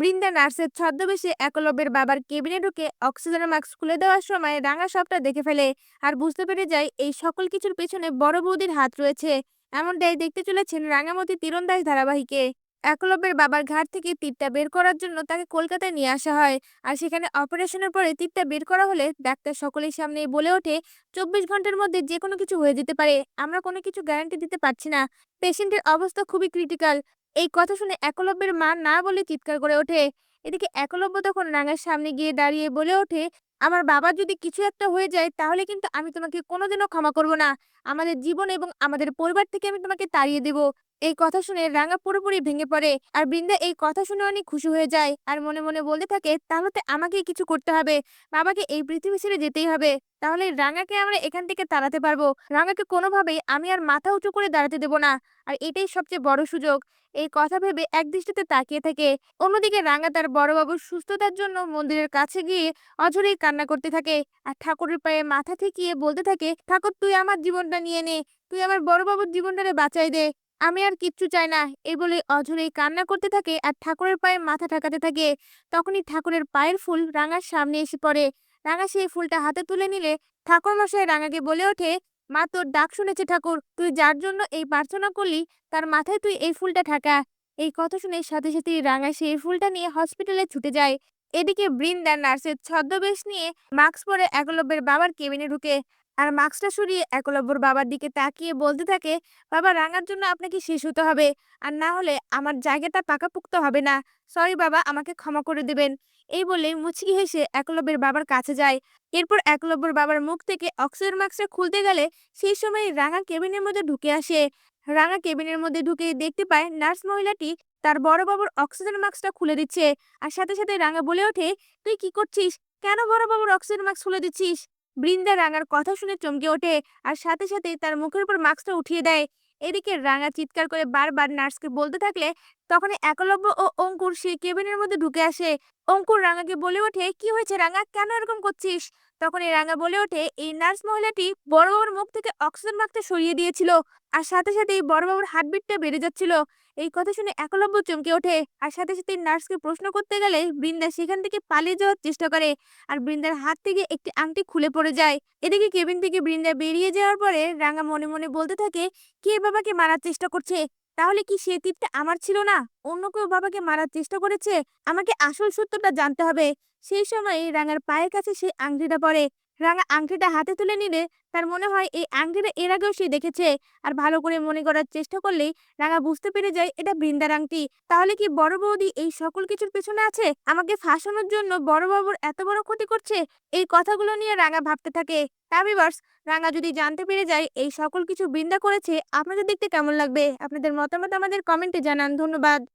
বৃন্দা নার্সের ছদ্মবেশে একলব্যের বাবার কেবিনে ঢুকে অক্সিজেন মাস্ক খুলে দেওয়ার সময় রাঙা সবটা দেখে ফেলে আর বুঝতে পেরে যায় এই সকল কিছুর পেছনে বড় বৌদির হাত রয়েছে। এমনটাই দেখতে চলেছেন রাঙামতি তীরন্দাজ ধারাবাহিকে। একলব্যের বাবার ঘাট থেকে তীরটা বের করার জন্য তাকে কলকাতায় নিয়ে আসা হয় আর সেখানে অপারেশনের পরে তীরটা বের করা হলে ডাক্তার সকলের সামনে বলে ওঠে, চব্বিশ ঘণ্টার মধ্যে যে কোনো কিছু হয়ে যেতে পারে, আমরা কোনো কিছু গ্যারান্টি দিতে পারছি না। পেশেন্টের অবস্থা খুবই ক্রিটিক্যাল। এই কথা শুনে একলব্যের মা না বলে চিৎকার করে ওঠে। এদিকে একলব্য তখন রাঙার সামনে গিয়ে দাঁড়িয়ে বলে ওঠে, আমার বাবা যদি কিছু একটা হয়ে যায়, তাহলে কিন্তু আমি তোমাকে কোনোদিনও ক্ষমা করব না। আমাদের জীবন এবং আমাদের পরিবার থেকে আমি তোমাকে তাড়িয়ে দেব। এই কথা শুনে রাঙা পুরোপুরি ভেঙে পড়ে। আর বৃন্দা এই কথা শুনে অনেক খুশি হয়ে যায় আর মনে মনে বলতে থাকে, তাহলে তো আমাকেই কিছু করতে হবে। বাবাকে এই পৃথিবী ছেড়ে যেতেই হবে। তাহলে রাঙাকে আমরা এখান থেকে তাড়াতে পারব। রাঙাকে কোনোভাবেই আমি আর মাথা উঁচু করে দাঁড়াতে দেব না। আর এটাই সবচেয়ে বড় সুযোগ। এই কথা ভেবে একদৃষ্টিতে তাকিয়ে থাকে। অন্যদিকে রাঙা তার বড়বাবুর সুস্থতার জন্য মন্দিরের কাছে গিয়ে অঝরেই কান্না করতে থাকে। আর ঠাকুরের পায়ে মাথা ঠেকিয়ে বলতে থাকে, ঠাকুর, তুই আমার জীবনটা নিয়ে নে। তুই আমার বড়বাবুর জীবনটারে বাঁচাই দে। আমি আর কিচ্ছু চাই না। এই বলে অঝরেই কান্না করতে থাকে আর ঠাকুরের পায়ে মাথা ঠাকাতে থাকে। তখনই ঠাকুরের পায়ের ফুল রাঙার সামনে এসে পড়ে। রাঙা সেই ফুলটা হাতে তুলে নিলে ঠাকুর মশাই রাঙাকে বলে ওঠে, মা, তোর ডাক শুনেছে ঠাকুর। তুই যার জন্য এই প্রার্থনা করলি, তার মাথায় তুই এই ফুলটা ঠাকা। এই কথা শুনে সাথে সাথে রাঙা সেই ফুলটা নিয়ে হসপিটালে ছুটে যায়। এদিকে বৃন্দা নার্সের ছদ্মবেশ নিয়ে মাস্ক পরে একলব্যের বাবার কেবিনে ঢুকে। আর মাস্কটা সরিয়ে একলব্যর বাবার দিকে তাকিয়ে বলতে থাকে, বাবা, রাঙার জন্য আপনাকে শেষ হতে হবে। আর না হলে আমার জায়গাটা পাকাপুক্ত হবে না। সরি বাবা, আমাকে ক্ষমা করে দেবেন। এই বলে মুচকি হেসে একলব্যের বাবার কাছে যায়। এরপর একলব্যর বাবার মুখ থেকে অক্সিজেন মাস্কটা খুলতে গেলে সেই সময় রাঙা কেবিনের মধ্যে ঢুকে আসে। রাঙা কেবিনের মধ্যে ঢুকে দেখতে পায় নার্স মহিলাটি তার বড় বাবুর অক্সিজেন মাস্কটা খুলে দিচ্ছে। আর সাথে সাথে রাঙা বলে ওঠে, তুই কি করছিস? কেন বড় বাবুর অক্সিজেন মাস্ক খুলে দিচ্ছিস? বৃন্দা রাঙার কথা শুনে চমকে ওঠে আর সাথে সাথে তার মুখের উপর মাস্কটা উঠিয়ে দেয়। এদিকে রাঙা চিৎকার করে বারবার নার্সকে বলতে থাকলে তখন একলব্য ও অঙ্কুর সেই কেবিনের মধ্যে ঢুকে আসে। অঙ্কুর রাঙাকে বলে ওঠে, কি হয়েছে রাঙা? কেন এরকম করছিস? তখন এই রাঙা বলে ওঠে, এই নার্স মহিলাটি বড়বাবুর মুখ থেকে অক্সিজেন মাস্কটা সরিয়ে দিয়েছিল আর সাথে সাথে এই বড়বাবুর হার্টবিটটা বেড়ে যাচ্ছিল। এই কথা শুনে একলব্য চমকে ওঠে আর সাথে সাথে নার্সকে প্রশ্ন করতে গেলে বৃন্দা সেখান থেকে পালিয়ে যাওয়ার চেষ্টা করে আর বৃন্দার হাত থেকে একটি আংটি খুলে পড়ে যায়। এদিকে কেবিন থেকে বৃন্দা বেরিয়ে যাওয়ার পরে রাঙা মনে মনে বলতে থাকে, কে বাবাকে মারার চেষ্টা করছে? তাহলে কি সে তীরটা আমার ছিল না? অন্য কেউ বাবাকে মারার চেষ্টা করেছে? আমাকে আসল সত্যটা জানতে হবে। সেই সময় রাঙার পায়ের কাছে সেই আংটিটা পড়ে। রাঙা আংটিটা হাতে তুলে নিলে তার মনে হয় এই আংটিটা এর আগেও সে দেখেছে। আর ভালো করে মনে করার চেষ্টা করলেই রাঙা বুঝতে পেরে যায় এটা বৃন্দার আংটি। তাহলে কি বড় বৌদি এই সকল কিছুর পেছনে আছে? আমাকে ফাঁসানোর জন্য বড় বাবুর এত বড় ক্ষতি করছে? এই কথাগুলো নিয়ে রাঙা ভাবতে থাকে। হ্যাভিভার্স রাঙা যদি জানতে পেরে যায় এই সকল কিছু বৃন্দা করেছে, আপনাদের দেখতে কেমন লাগবে? আপনাদের মতামত আমাদের কমেন্টে জানান। ধন্যবাদ।